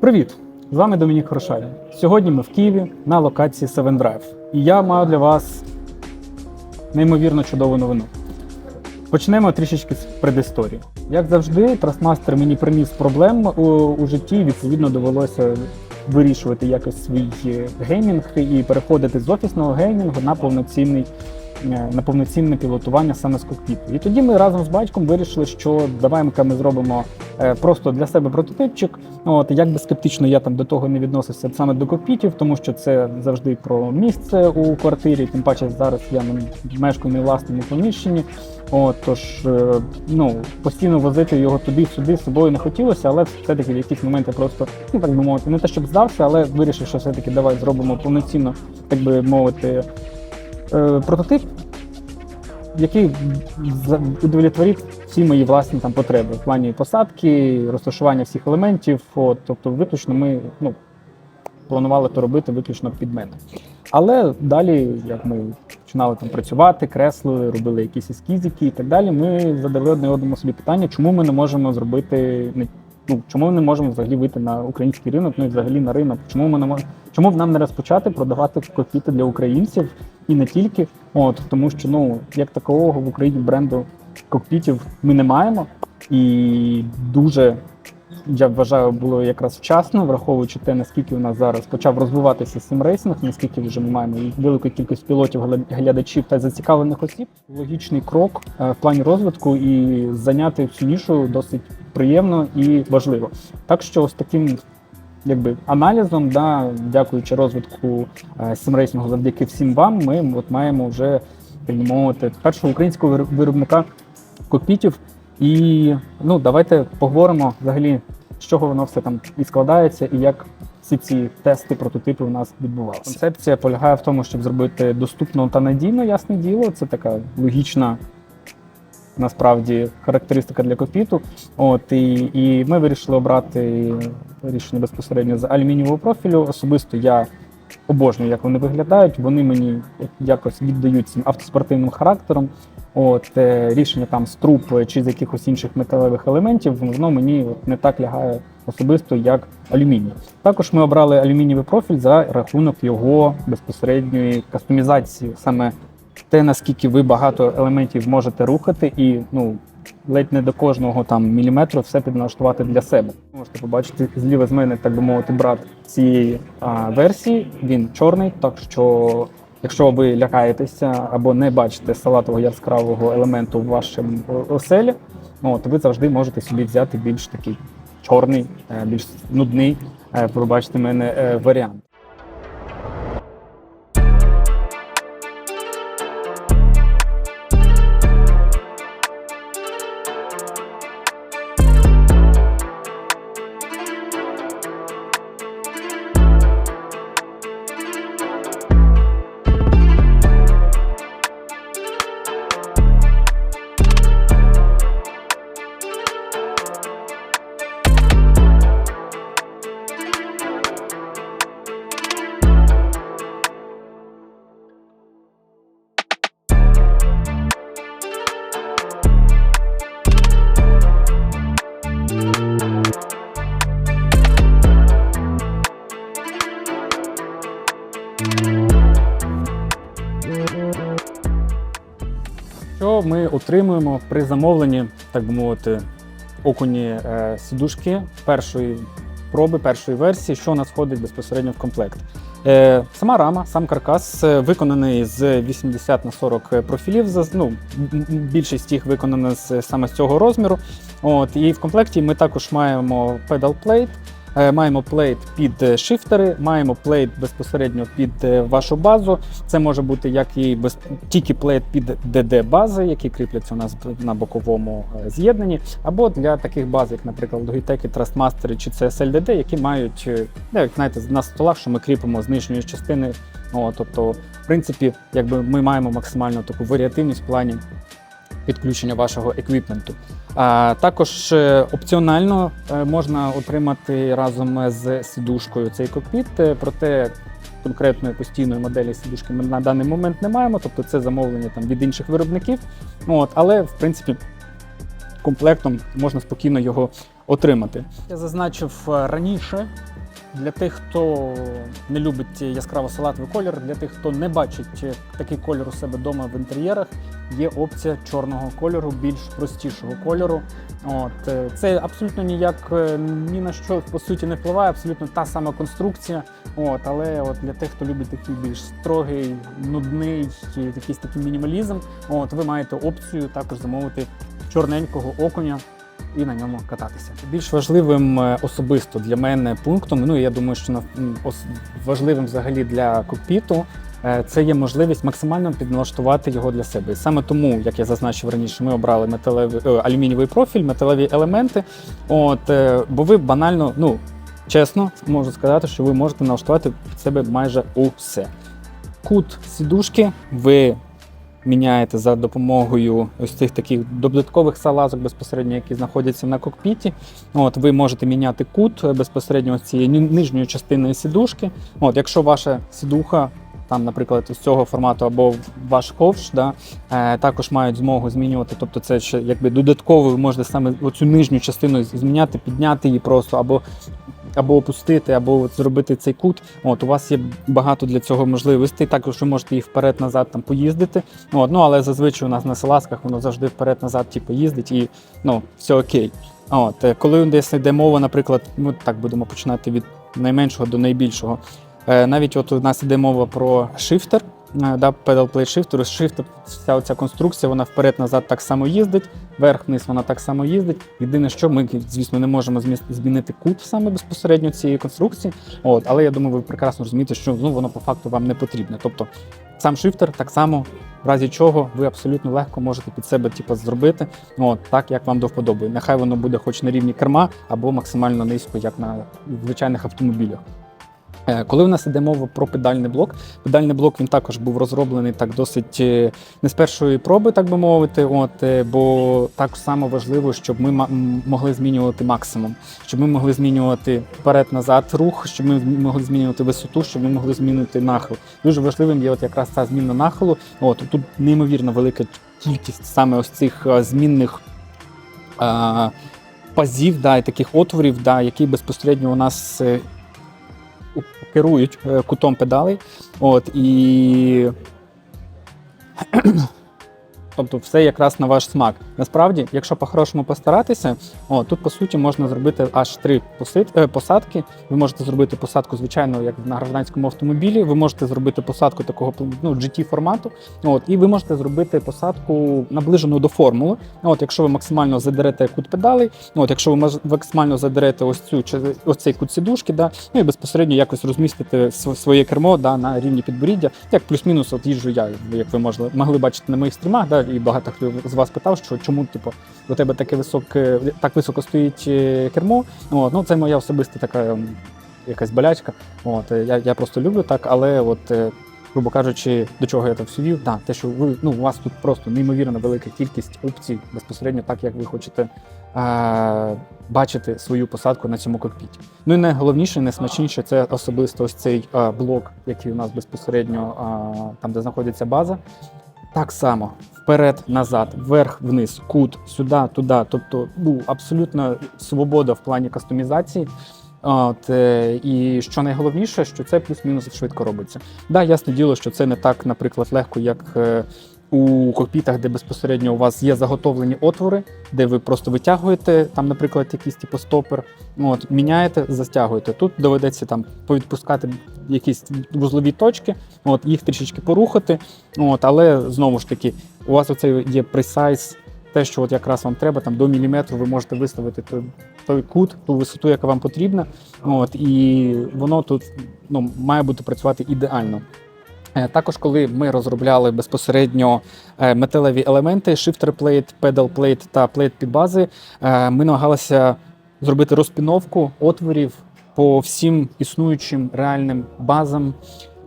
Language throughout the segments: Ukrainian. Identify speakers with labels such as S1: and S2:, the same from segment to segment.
S1: Привіт! З вами Домінік Хорошалін. Сьогодні ми в Києві на локації Seven Drive. І я маю для вас неймовірно чудову новину. Почнемо трішечки з предісторії. Як завжди, Трасмастер мені приніс проблем у, у житті, відповідно, довелося вирішувати якось свій геймінг і переходити з офісного геймінгу на повноцінний. Е, На повноцінне пілотування саме з кокпіту. І тоді ми разом з батьком вирішили, що давай ми зробимо е, просто для себе прототипчик. От як би скептично я там до того не відносився саме до кокпітів, тому що це завжди про місце у квартирі. Тим паче зараз я мешкаю не власному приміщенні. От тож е, ну постійно возити його туди-сюди з собою не хотілося, але все-таки в якісь моменти просто ну так би мовити, не те, щоб здався, але вирішив, що все-таки давай зробимо повноцінно, так би мовити, прототип, який удовлетворить всі мої власні там потреби в плані посадки, розташування всіх елементів. От, тобто, виключно ми ну, планували то робити виключно під мене. Але далі, як ми починали там працювати, креслили, робили якісь ескізики і так далі, ми задали одне одному собі питання, чому ми не можемо зробити ну, чому ми не можемо взагалі вийти на український ринок, ну і взагалі на ринок. Чому ми не можемо, чому б нам не розпочати продавати кокпіти для українців і не тільки? От тому, що ну як такого в Україні бренду кокпітів ми не маємо, і дуже я вважаю, було якраз вчасно, враховуючи те, наскільки у нас зараз почав розвиватися сімрейсинг, наскільки вже ми маємо велику кількість пілотів, глядачів та зацікавлених осіб. Логічний крок е, в плані розвитку і зайняти цю нішу досить приємно і важливо. Так що з таким. Якби аналізом, да, дякуючи розвитку е, сімрейсингу, завдяки всім вам, ми от маємо вже мовити першого українського виро- виробника кокпітів. І ну давайте поговоримо взагалі, з чого воно все там і складається, і як всі ці тести, прототипи у нас відбувалися. Концепція полягає в тому, щоб зробити доступно та надійно, ясне діло. Це така логічна. Насправді характеристика для кокпіту. От і, і ми вирішили обрати рішення безпосередньо з алюмінієвого профілю. Особисто я обожнюю, як вони виглядають. Вони мені якось віддають цим автоспортивним характером. От е, рішення там з труб чи з якихось інших металевих елементів, воно мені не так лягає особисто, як алюміній. Також ми обрали алюмінієвий профіль за рахунок його безпосередньої кастомізації, саме те, наскільки ви багато елементів можете рухати, і ну ледь не до кожного там міліметру все підналаштувати для себе. Можете побачити зліва з мене, так би мовити, брат цієї а, версії. Він чорний, так що. Якщо ви лякаєтеся або не бачите салатового яскравого елементу в вашому оселі, ну, то ви завжди можете собі взяти більш такий чорний, е, більш нудний, е, пробачте мене, е, варіант. Отримуємо при замовленні, так би мовити, окуні е, сідушки першої проби, першої версії, що у нас входить безпосередньо в комплект. Е, сама рама, сам каркас е, виконаний з 80 на 40 профілів. Ну, більшість їх виконана саме з цього розміру. От і в комплекті ми також маємо е, маємо плейт під е, шифтери, маємо плейт безпосередньо під е, вашу базу. Це може бути як і без тільки плейт під DD бази, які кріпляться у нас на боковому е, з'єднанні, або для таких баз, як, наприклад, Logitech, Trustmaster чи CSLDD, які мають, е, ну, як знаєте, на столах, що ми кріпимо з нижньої частини. О, тобто, в принципі, якби ми маємо максимальну таку варіативність в плані підключення вашого еквіпменту. А також е, опціонально е, можна отримати разом з сідушкою цей кокпіт, е, проте конкретної постійної моделі сідушки ми на даний момент не маємо, тобто це замовлення там від інших виробників. От, але в принципі комплектом можна спокійно його отримати. Я зазначив раніше. Для тих, хто не любить яскраво салатовий колір, для тих, хто не бачить такий колір у себе вдома в інтер'єрах, є опція чорного кольору, більш простішого кольору. От е, це абсолютно ніяк е, ні на що по суті не впливає, абсолютно та сама конструкція. От, але от для тих, хто любить такий більш строгий, нудний, якийсь такий мінімалізм, от ви маєте опцію також замовити чорненького окуня і на ньому кататися. Більш важливим е, особисто для мене пунктом, ну і я думаю, що важливим взагалі для кокпіту. е, Це є можливість максимально підналаштувати його для себе. І саме тому, як я зазначив раніше, ми обрали металевий е, алюмінієвий профіль, металеві елементи. От, бо ви банально, ну чесно, можу сказати, що ви можете налаштувати під себе майже усе. Кут сідушки ви міняєте за допомогою ось цих таких додаткових салазок безпосередньо, які знаходяться на кокпіті. От ви можете міняти кут безпосередньо ось цієї нижньої частини сідушки. От, якщо ваша сідуха. Там, наприклад, з цього формату або ваш ковш, да, е, також мають змогу змінювати. Тобто, це ще якби додатково ви можете саме оцю нижню частину зміняти, підняти її просто або або опустити, або зробити цей кут. От у вас є багато для цього можливостей. Також ви можете їх вперед-назад там поїздити. От, ну але зазвичай у нас на салазках воно завжди вперед-назад, типу, їздить і ну все окей. От е, коли десь йде мова, наприклад, ну так будемо починати від найменшого до найбільшого. Е, Навіть от у нас іде мова про шифтер, да, pedal plate shifter. Шифтер, вся оця конструкція, вона вперед-назад так само їздить, вверх-вниз вона так само їздить. Єдине, що ми, звісно, не можемо змінити кут саме безпосередньо цієї конструкції. От, але я думаю, ви прекрасно розумієте, що ну, воно по факту вам не потрібне. Тобто сам шифтер так само, в разі чого ви абсолютно легко можете під себе типу, зробити от, так, як вам до. Нехай воно буде хоч на рівні керма або максимально низько, як на звичайних автомобілях. Е, Коли в нас іде мова про педальний блок, педальний блок він також був розроблений так досить е, не з першої проби, так би мовити. От е, бо так само важливо, щоб ми могли змінювати максимум, щоб ми могли змінювати вперед-назад рух, щоб ми могли змінювати висоту, щоб ми могли змінити нахил. Дуже важливим є от якраз ця зміна нахилу. От тут неймовірно велика кількість саме ось цих змінних. е, Пазів, да, і таких отворів, да, які безпосередньо у нас керують е, кутом педалей. От, і тобто все якраз на ваш смак. Насправді, якщо по-хорошому постаратися, о, тут по суті можна зробити аж три е, посадки. Ви можете зробити посадку, звичайно, як на гражданському автомобілі. Ви можете зробити посадку такого ну, GT формату. От, і ви можете зробити посадку наближену до формули. От, якщо ви максимально задерете кут педалей, от, якщо ви максимально задерете ось цю ось цей кут сідушки, да, ну і безпосередньо якось розмістити своє кермо да, на рівні підборіддя, як плюс-мінус от їжджу я, як ви могли бачити на моїх стрімах, да, і багато хто з вас питав, що чому типу, у тебе таке високе, так високо стоїть е, кермо. От, ну, це моя особиста така якась болячка. От, е, я, я просто люблю так, але от. е, Грубо кажучи, до чого я це все вів, да, те, що ви ну у вас тут просто неймовірно велика кількість опцій безпосередньо так, як ви хочете е, бачити свою посадку на цьому кокпіті. Ну і найголовніше, найсмачніше це особисто ось цей е, блок, який у нас безпосередньо е, там, де знаходиться база. Так само вперед, назад, вверх, вниз, кут, сюди, туди. Тобто, ну абсолютно свобода в плані кастомізації. От, е, і що найголовніше, що це плюс-мінус швидко робиться. Да, ясне діло, що це не так, наприклад, легко, як е, у кокпітах, де безпосередньо у вас є заготовлені отвори, де ви просто витягуєте там, наприклад, якийсь типу стопер, от, міняєте, застягуєте. Тут доведеться там повідпускати якісь вузлові точки, от, їх трішечки порухати. От, але знову ж таки, у вас оце є пресайз, те, що от якраз вам треба, там до міліметру ви можете виставити той, той кут, ту висоту, яка вам потрібна. От, і воно тут ну, має бути працювати ідеально. Е, Також, коли ми розробляли безпосередньо е, металеві елементи, shifter plate, pedal plate та плейт під ми намагалися зробити розпіновку отворів по всім існуючим реальним базам,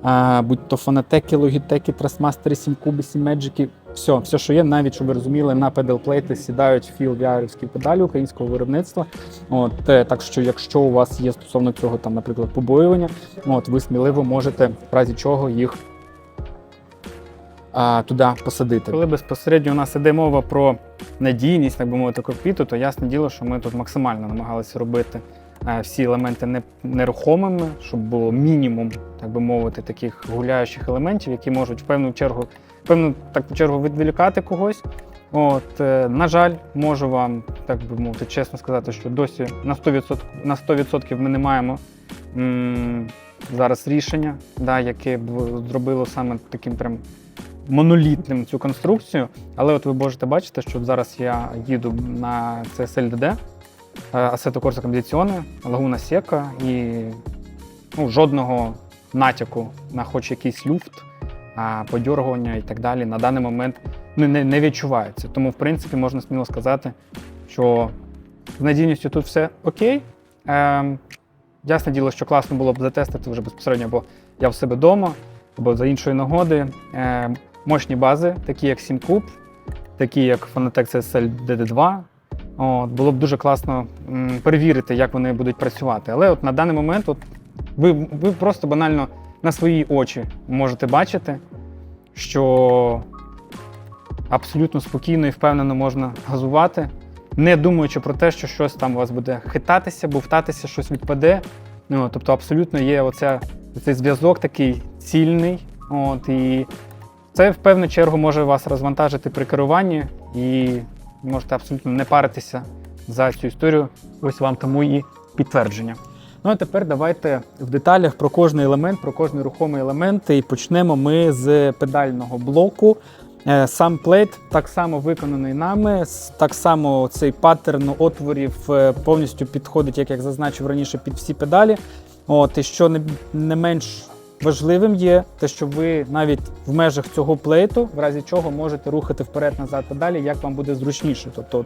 S1: е, будь то фонотеки, логітеки, трасмастери, сімкуби, сімеджики, все, все, що є, навіть щоб ви розуміли, на pedal плейти сідають філ віарівські педалі українського виробництва. От, так що, якщо у вас є стосовно цього, там, наприклад, побоювання, от, ви сміливо можете в разі чого їх а, туди посадити. Коли безпосередньо у нас іде мова про надійність, так би мовити, кокпіту, то ясне діло, що ми тут максимально намагалися робити е, всі елементи нерухомими, щоб було мінімум, так би мовити, таких гуляючих елементів, які можуть в певну чергу, в певну так чергу відволікати когось. От, е, на жаль, можу вам, так би мовити, чесно сказати, що досі на 100%, на 100% ми не маємо м, зараз рішення, да, яке б зробило саме таким прям монолітним цю конструкцію. Але от ви можете бачити, що зараз я їду на CSLDD, е, Assetto Corsa Condizione, Лагуна Сека і ну, жодного натяку на хоч якийсь люфт, подьоргування і так далі на даний момент не, не, не відчувається. Тому, в принципі, можна сміло сказати, що з надійністю тут все окей. Ем, ясне діло, що класно було б затестити вже безпосередньо, бо я в себе вдома, або за іншої нагоди. Ем, мощні бази, такі як SimCube, такі як Fanatec CSL DD2. От, було б дуже класно перевірити, як вони будуть працювати. Але от на даний момент от, ви, ви просто банально на свої очі можете бачити, що абсолютно спокійно і впевнено можна газувати, не думаючи про те, що щось там у вас буде хитатися, бовтатися, щось відпаде. Ну, тобто, абсолютно є оця, цей зв'язок такий цільний. От, і це в певну чергу може вас розвантажити при керуванні, і можете абсолютно не паритися за цю історію. Ось вам тому і підтвердження. Ну а тепер давайте в деталях про кожний елемент, про кожний рухомий елемент. І почнемо ми з педального блоку. Е, Сам плейт так само виконаний нами, так само цей паттерн отворів е, повністю підходить, як я зазначив раніше, під всі педалі. От, і що не, не менш важливим є те, що ви навіть в межах цього плейту, в разі чого можете рухати вперед-назад педалі, як вам буде зручніше. Тобто,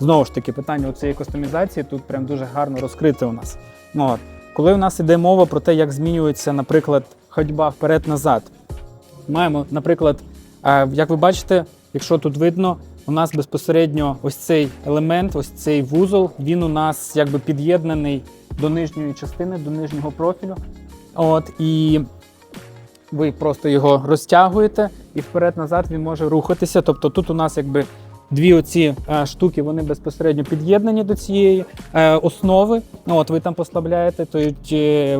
S1: знову ж таки, питання цієї кастомізації тут прям дуже гарно розкрите у нас. Ну. Коли у нас іде мова про те, як змінюється, наприклад, ходьба вперед-назад, маємо, наприклад, як ви бачите, якщо тут видно, у нас безпосередньо ось цей елемент, ось цей вузол, він у нас якби під'єднаний до нижньої частини, до нижнього профілю. От, і ви просто його розтягуєте, і вперед-назад він може рухатися. Тобто тут у нас якби дві оці е, штуки, вони безпосередньо під'єднані до цієї е, основи. Ну, От ви там послабляєте той, е,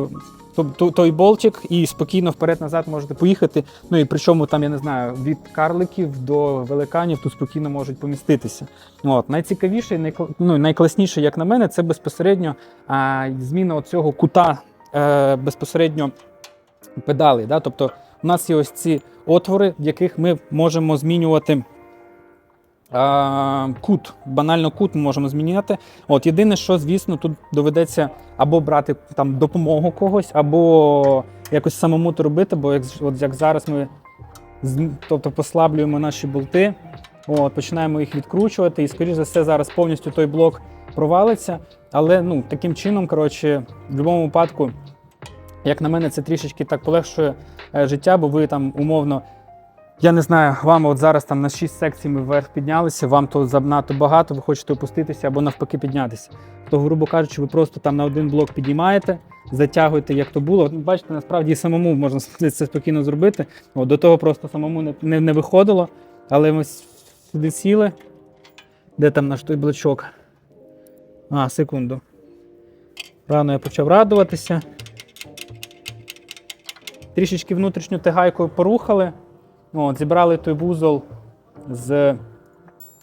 S1: то- то- той болтик і спокійно вперед-назад можете поїхати. Ну і причому там, я не знаю, від карликів до великанів тут спокійно можуть поміститися. От, найцікавіше, найкл- ну, найкласніше, як на мене, це безпосередньо а, зміна цього кута е, безпосередньо педалей. Да? Тобто у нас є ось ці отвори, в яких ми можемо змінювати кут. Банально кут ми можемо зміняти. От єдине, що, звісно, тут доведеться або брати там допомогу когось, або якось самому то робити, бо як, от, як зараз ми тобто, послаблюємо наші болти, от, починаємо їх відкручувати, і, скоріш за все, зараз повністю той блок провалиться. Але ну, таким чином, коротше, в будь-якому випадку, як на мене, це трішечки так полегшує е, життя, бо ви там умовно. Я не знаю, вам от зараз там на 6 секцій ми вверх піднялися, вам то занадто багато, ви хочете опуститися або навпаки піднятися. То, грубо кажучи, ви просто там на один блок підіймаєте, затягуєте, як то було. Ну, Бачите, насправді і самому можна це спокійно зробити. От, до того просто самому не, не, не виходило. Але ми сюди сіли. Де там наш той блочок? А, секунду. Рано я почав радуватися. Трішечки внутрішню тягайкою порухали. От, зібрали той вузол з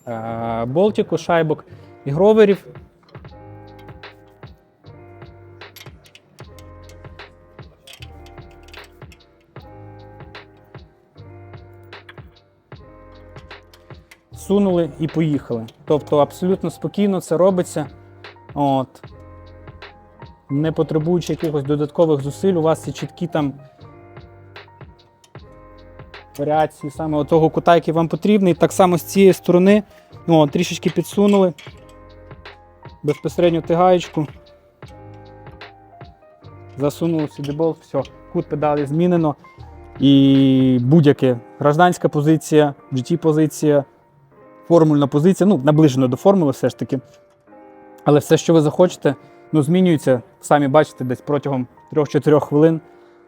S1: е, болтику, шайбок і гроверів. Сунули і поїхали. Тобто абсолютно спокійно це робиться. От. Не потребуючи якихось додаткових зусиль, у вас є чіткі там варіації саме того кута, який вам потрібний. Так само з цієї сторони о, трішечки підсунули. Безпосередньо тигаєчку. Засунули сюди болт, все, кут педалі змінено. І будь-яке гражданська позиція, GT-позиція, формульна позиція, ну, наближено до формули все ж таки. Але все, що ви захочете, ну, змінюється, самі бачите, десь протягом 3-4 хвилин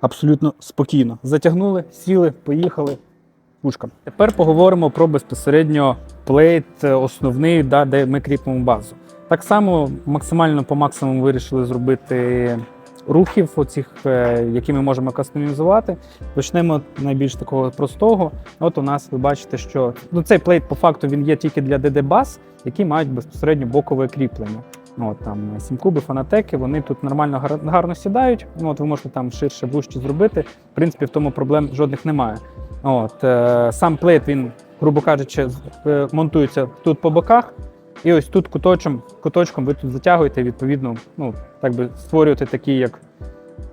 S1: абсолютно спокійно. Затягнули, сіли, поїхали. Пушка. Тепер поговоримо про безпосередньо плейт е, основний, да, де ми кріпимо базу. Так само максимально по максимуму вирішили зробити рухів, оцих, е, які ми можемо кастомізувати. Почнемо найбільш такого простого. От у нас ви бачите, що ну, цей плейт по факту він є тільки для DD баз, які мають безпосередньо бокове кріплення. Ну, От, там сімкуби, фанатеки, вони тут нормально гарно сідають. Ну, от ви можете там ширше вужче зробити. В принципі, в тому проблем жодних немає. От, е, сам плейт, він, грубо кажучи, е, монтується тут по боках, і ось тут куточком, куточком ви тут затягуєте, відповідно, ну, так би створюєте такий як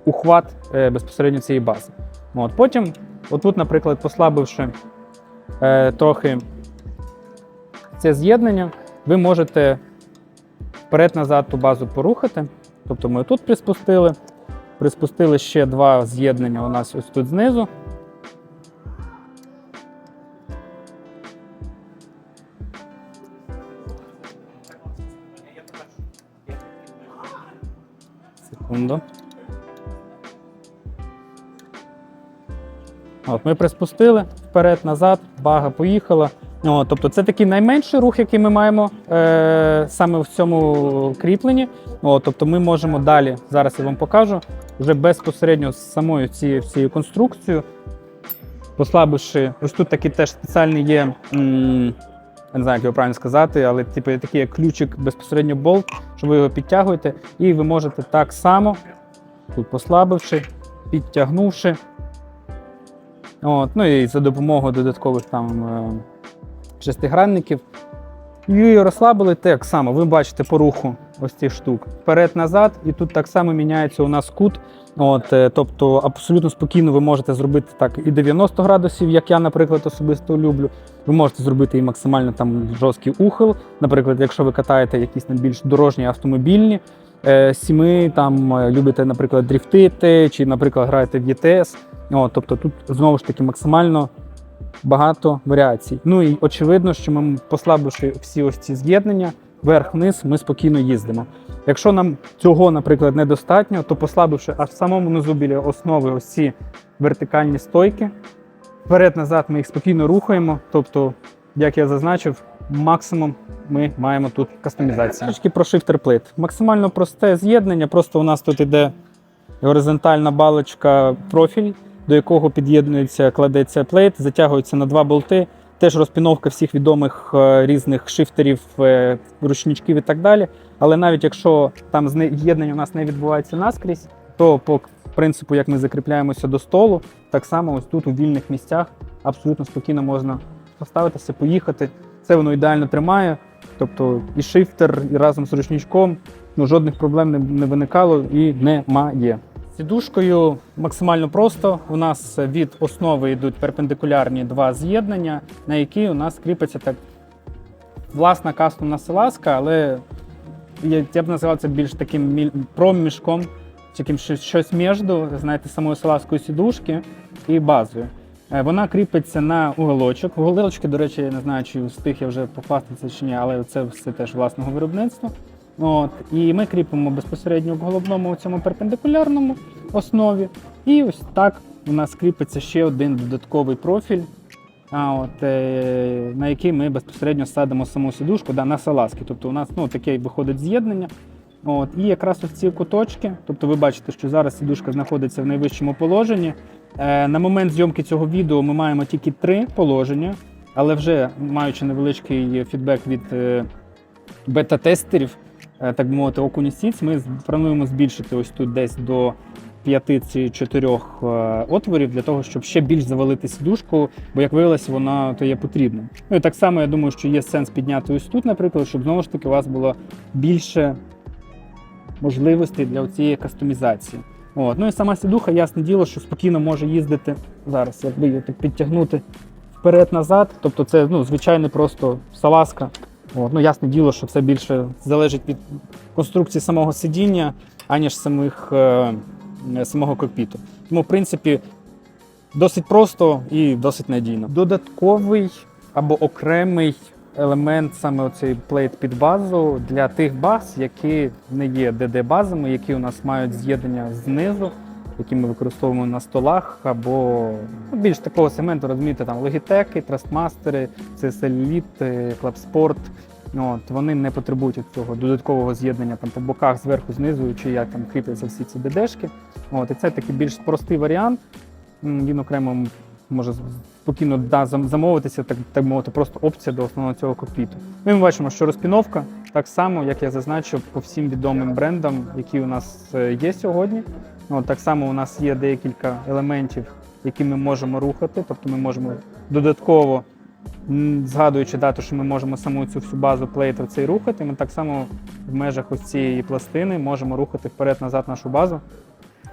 S1: ухват е, безпосередньо цієї бази. От, потім, отут, наприклад, послабивши е, трохи це з'єднання, ви можете вперед-назад ту базу порухати. Тобто ми тут приспустили, приспустили ще два з'єднання у нас ось тут знизу. Секунду. От, ми приспустили вперед-назад, бага поїхала. О, тобто це такий найменший рух, який ми маємо е, саме в цьому кріпленні. О, тобто ми можемо далі, зараз я вам покажу, вже безпосередньо з самою цією всією конструкцією, послабивши, ось тут такий теж спеціальний є. м, не знаю, як його правильно сказати, але типу, такий ключик безпосередньо болт, що ви його підтягуєте, і ви можете так само, тут послабивши, підтягнувши. От, ну і за допомогою додаткових там е, шестигранників. Її розслабили так само. Ви бачите по руху ось цих штук. Вперед-назад, і тут так само міняється у нас кут. От, е, тобто абсолютно спокійно ви можете зробити так і 90 градусів, як я, наприклад, особисто люблю. Ви можете зробити і максимально там жорсткий ухил. Наприклад, якщо ви катаєте якісь там більш дорожні автомобільні е, сіми, там е, любите, наприклад, дріфтити, чи, наприклад, граєте в ЄТС. От, тобто тут знову ж таки максимально багато варіацій. Ну і очевидно, що ми, послабивши всі ось ці з'єднання, вверх-вниз, ми спокійно їздимо. Якщо нам цього, наприклад, недостатньо, то послабивши аж в самому низу біля основи ось ці вертикальні стойки, вперед-назад ми їх спокійно рухаємо. Тобто, як я зазначив, максимум ми маємо тут кастомізацію. Трішки про plate. Максимально просте з'єднання, просто у нас тут іде горизонтальна балочка профіль, до якого під'єднується, кладеться плейт, затягується на два болти. Теж розпіновка всіх відомих е, різних шифтерів, е, ручничків і так далі. Але навіть якщо там з'єднання у нас не відбувається наскрізь, то по принципу, як ми закріпляємося до столу, так само ось тут у вільних місцях абсолютно спокійно можна поставитися, поїхати. Це воно ідеально тримає. Тобто і шифтер, і разом з ручничком ну, жодних проблем не, не виникало і немає. Сідушкою максимально просто. У нас від основи йдуть перпендикулярні два з'єднання, на які у нас кріпиться так власна кастомна селаска, але я, б називав це більш таким проміжком, таким щось, між, знаєте, самою селаскою сідушки і базою. Е, Вона кріпиться на уголочок. Уголочки, до речі, я не знаю, чи встиг я вже попастися чи ні, але це все теж власного виробництва. От, і ми кріпимо безпосередньо в головному цьому перпендикулярному основі. І ось так у нас кріпиться ще один додатковий профіль, а, от, е, на який ми безпосередньо садимо саму сідушку да, на салазки. Тобто у нас ну, таке виходить з'єднання. От, і якраз ось ці куточки, тобто ви бачите, що зараз сідушка знаходиться в найвищому положенні. Е, на момент зйомки цього відео ми маємо тільки три положення, але вже маючи невеличкий фідбек від е, бета-тестерів, так би мовити, Oculus Seeds, ми плануємо збільшити ось тут десь до 5 чи 4 отворів для того, щоб ще більш завалити сідушку, бо як виявилося, вона то є потрібна. Ну і так само я думаю, що є сенс підняти ось тут, наприклад, щоб знову ж таки у вас було більше можливостей для цієї кастомізації. От. Ну і сама сідуха, ясне діло, що спокійно може їздити зараз, якби її підтягнути вперед-назад. Тобто це ну, звичайно просто салазка. От. Ну, ясне діло, що це більше залежить від конструкції самого сидіння, аніж самих, е, самого кокпіту. Тому, в принципі, досить просто і досить надійно. Додатковий або окремий елемент саме оцей плейт під базу для тих баз, які не є DD-базами, які у нас мають з'єднання знизу які ми використовуємо на столах, або ну, більш такого сегменту, розумієте, там логітеки, трастмастери, CSL Elite, Clubsport. От, вони не потребують цього додаткового з'єднання там по боках, зверху, знизу, чи як там кріпляться всі ці ДДшки. От, і це такий більш простий варіант. Він окремо може спокійно да, замовитися, так, так мовити, просто опція до основного цього кокпіту. Ну, ми бачимо, що розпіновка так само, як я зазначив, по всім відомим брендам, які у нас е, є сьогодні. От, так само у нас є декілька елементів, які ми можемо рухати, тобто ми можемо додатково, згадуючи дату, що ми можемо саму цю всю базу плейтів цей рухати, ми так само в межах ось цієї пластини можемо рухати вперед-назад нашу базу.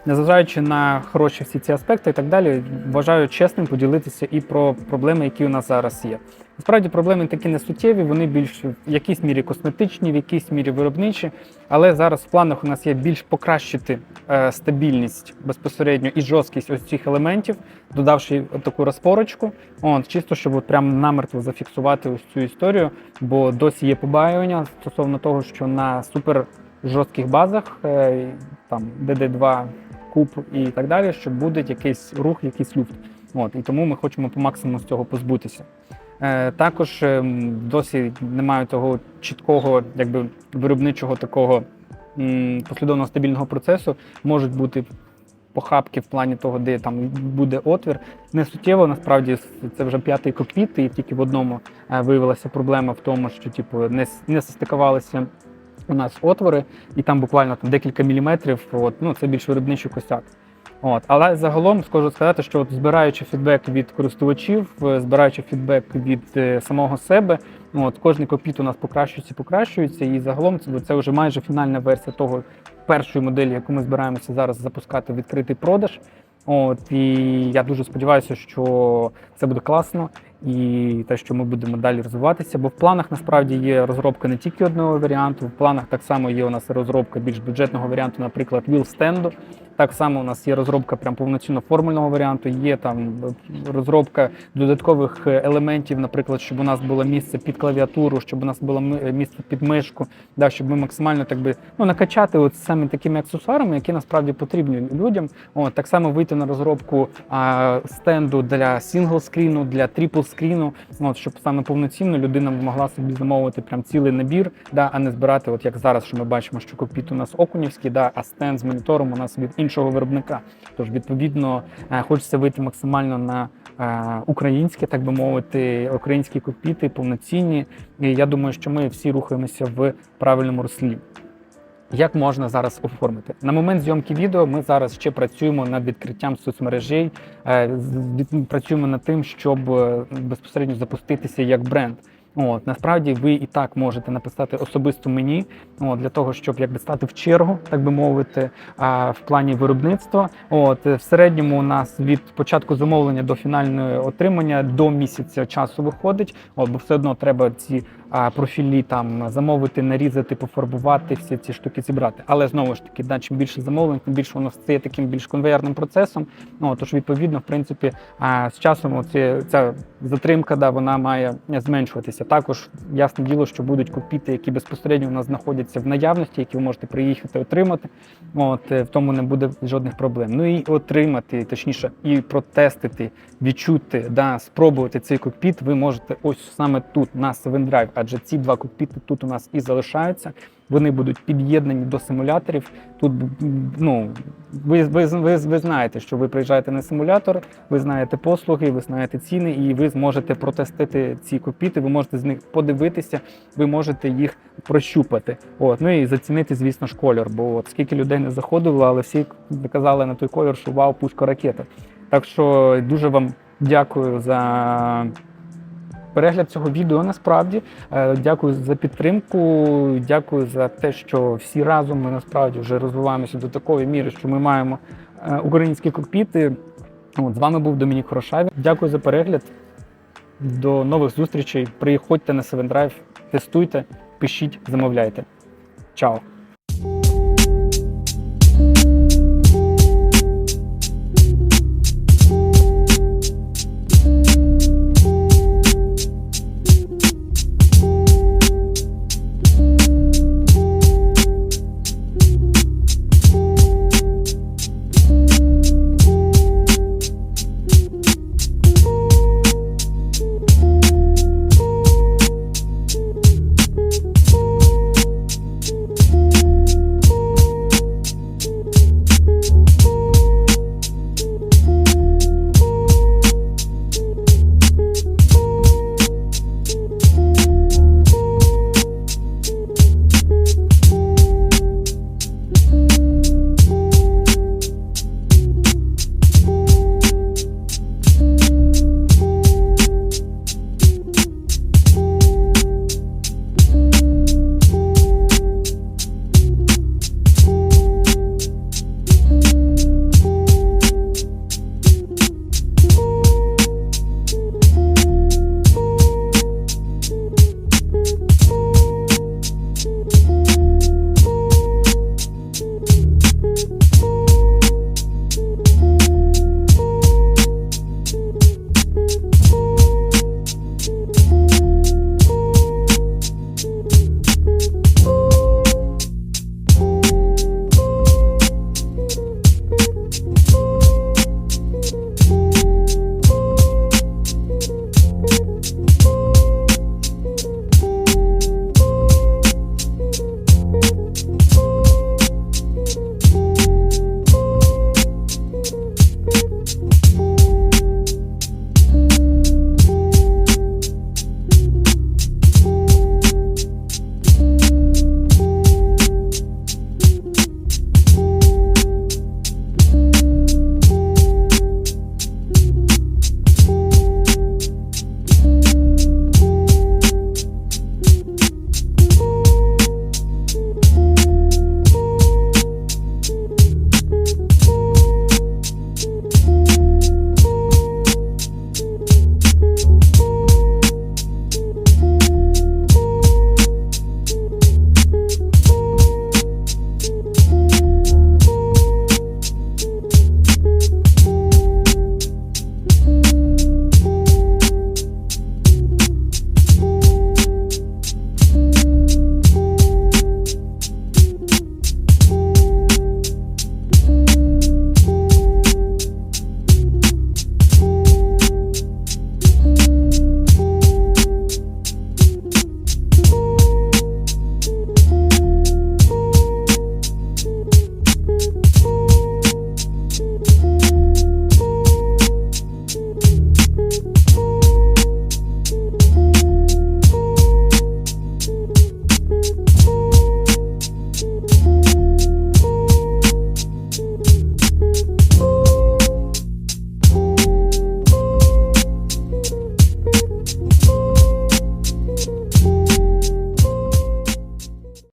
S1: Незважаючи на хороші всі ці аспекти і так далі, вважаю чесним поділитися і про проблеми, які у нас зараз є. Насправді проблеми такі не суттєві, вони більш в якійсь мірі косметичні, в якійсь мірі виробничі. Але зараз в планах у нас є більш покращити е, стабільність безпосередньо і жорсткість ось цих елементів, додавши таку розпорочку. От, чисто, щоб от прямо намертво зафіксувати ось цю історію, бо досі є побоювання стосовно того, що на супер жорстких базах, е, там DD2, куб і так далі, що буде якийсь рух, якийсь люфт. От, і тому ми хочемо по максимуму з цього позбутися. Е, також ем, досі немає того чіткого, якби виробничого такого м, послідовного стабільного процесу. Можуть бути похабки в плані того, де там буде отвір. Не суттєво, насправді це вже п'ятий кокпіт, і тільки в одному е, виявилася проблема в тому, що типу не, не состикувалися у нас отвори, і там буквально там декілька міліметрів. От, ну, це більш виробничий косяк. От, але загалом скажу сказати, що от збираючи фідбек від користувачів, е, збираючи фідбек від е, самого себе, ну, от кожний копіт у нас покращується, покращується, і загалом це, це вже майже фінальна версія того першої моделі, яку ми збираємося зараз запускати в відкритий продаж. От і я дуже сподіваюся, що це буде класно, і те, що ми будемо далі розвиватися. Бо в планах насправді є розробка не тільки одного варіанту, в планах так само є у нас розробка більш бюджетного варіанту, наприклад, віл-стенду. Так само у нас є розробка прям повноцінно формульного варіанту, є там розробка додаткових елементів, наприклад, щоб у нас було місце під клавіатуру, щоб у нас було місце під мишку, да, щоб ми максимально так би ну, накачати от саме такими аксесуарами, які насправді потрібні людям. От, так само вийти на розробку а, стенду для сингл-скріну, для трипл-скріну, от, щоб саме повноцінно людина могла собі замовити прям цілий набір, да, а не збирати, от як зараз, що ми бачимо, що кокпіт у нас окунівський, да, а стенд з монітором у нас від іншого виробника. Тож, відповідно, е, хочеться вийти максимально на е, українське, так би мовити, українські кокпіти, повноцінні. І я думаю, що ми всі рухаємося в правильному руслі. Як можна зараз оформити? На момент зйомки відео ми зараз ще працюємо над відкриттям соцмережей, е, працюємо над тим, щоб е, безпосередньо запуститися як бренд. От насправді ви і так можете написати особисто мені, от, для того, щоб якби стати в чергу, так би мовити, а, в плані виробництва. От в середньому у нас від початку замовлення до фінального отримання до місяця часу виходить. От, бо все одно треба ці профілі там замовити, нарізати, пофарбувати, всі ці штуки зібрати. Але знову ж таки, да, чим більше замовлень, тим більше воно стає таким більш конвеєрним процесом. Ну, тож, відповідно, в принципі, з часом оці, ця затримка да, вона має зменшуватися. Також ясне діло, що будуть купіти, які безпосередньо у нас знаходяться в наявності, які ви можете приїхати отримати. От е, в тому не буде жодних проблем. Ну і отримати, точніше, і протестити, відчути, да, спробувати цей кокпіт. Ви можете ось саме тут на Drive, адже ці два кокпіти тут у нас і залишаються. Вони будуть під'єднані до симуляторів. Тут ну ви, ви, ви, ви знаєте, що ви приїжджаєте на симулятор, ви знаєте послуги, ви знаєте ціни, і ви зможете протестити ці копіти. Ви можете з них подивитися, ви можете їх прощупати. От ну і зацінити, звісно ж, кольор. Бо от скільки людей не заходило, але всі казали на той кольор, що вау, пуська ракета. Так що дуже вам дякую за перегляд цього відео. Насправді Е, дякую за підтримку. Дякую за те, що всі разом ми насправді вже розвиваємося до такої міри, що ми маємо е, українські кокпіти. От, з вами був Домінік Хорошаві. Дякую за перегляд. До нових зустрічей. Приходьте на Seven Drive, тестуйте, пишіть, замовляйте. Чао!